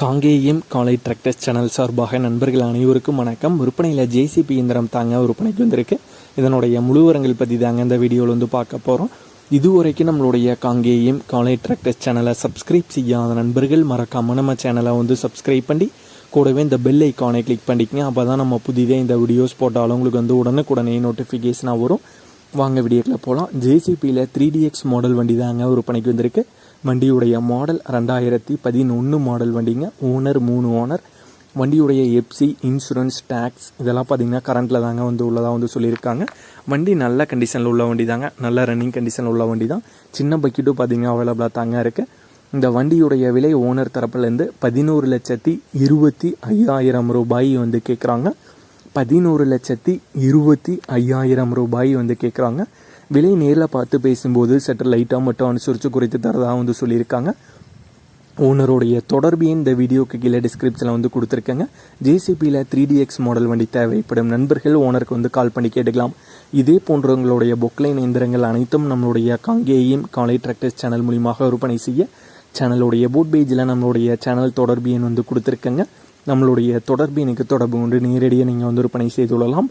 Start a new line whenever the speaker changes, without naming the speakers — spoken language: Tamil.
காங்கேயம் காலை டிராக்டர்ஸ் சேனல் சார்பாக நண்பர்கள் அனைவருக்கும் வணக்கம். விற்பனையில் ஜேசிபி இயந்திரம் தாங்க விற்பனைக்கு வந்திருக்கு. இதனுடைய முழுவரங்கள் பற்றி தாங்க இந்த வீடியோவில் வந்து பார்க்க போகிறோம் இதுவரைக்கும் நம்மளுடைய காங்கேயம் காலை டிராக்டர்ஸ் சேனலை சப்ஸ்கிரைப் செய்யாத நண்பர்கள் மறக்காம நம்ம சேனலை வந்து சப்ஸ்கிரைப் பண்ணி கூடவே இந்த பெல் ஐக்கானை கிளிக் பண்ணிக்கங்க. அப்போ தான் நம்ம புதிதே இந்த வீடியோஸ் போட்டாலும் உங்களுக்கு வந்து உடனுக்குடனே நோட்டிஃபிகேஷனாக வரும். வாங்க வீடியோக்கில் போகலாம் ஜேசிபியில் த்ரீ டிஎக்ஸ் மாடல் வண்டி தாங்க விற்பனைக்கு வந்திருக்கு. வண்டியுடைய மாடல் ரெண்டாயிரத்தி பதினொன்று மாடல் வண்டிங்க. ஓனர் மூணு ஓனர் வண்டியுடைய எப்சி இன்சூரன்ஸ் டேக்ஸ் இதெல்லாம் பார்த்தீங்கன்னா கரண்ட்டில் தாங்க வந்து உள்ளதாக வந்து சொல்லியிருக்காங்க. வண்டி நல்ல கண்டிஷனில் உள்ள வண்டி தாங்க நல்ல ரன்னிங் கண்டிஷனில் உள்ள வண்டி தான் சின்ன பக்கெட்டும் பார்த்தீங்கன்னா அவைலபிளாக தாங்க இருக்குது இந்த வண்டியுடைய விலை ஓனர் தரப்புலேருந்து பதினோரு லட்சத்தி இருபத்தி ஐயாயிரம் ரூபாய் வந்து கேட்குறாங்க பதினோரு லட்சத்தி இருபத்தி ஐயாயிரம் ரூபாய் வந்து கேட்குறாங்க விலை நேரில் பார்த்து பேசும்போது சற்று லைட்டாக மட்டும் அனுசரித்து குறைத்து தரதாக வந்து சொல்லியிருக்காங்க. ஓனருடைய தொடர்பு எண் இந்த வீடியோக்கு கீழே டிஸ்கிரிப்ஷனில் வந்து கொடுத்துருக்கேங்க. ஜேசிபியில் த்ரீ டிஎக்ஸ் மாடல் வண்டி தேவைப்படும் நண்பர்கள் ஓனருக்கு வந்து கால் பண்ணி கேட்டுக்கலாம். இதே போன்றவங்களுடைய பொக்லைன் இயந்திரங்கள் அனைத்தும் நம்மளுடைய காங்கேயம் காலை டிராக்டர்ஸ் சேனல் மூலியமாக விற்பனை செய்ய சேனலுடைய போட் பேஜில் நம்மளுடைய சேனல் தொடர்பு எண் வந்து கொடுத்துருக்கேங்க. நம்மளுடைய தொடர்பு எனக்கு தொடர்பு கொண்டு நேரடியாக நீங்கள் வந்து விற்பனை செய்து கொள்ளலாம்.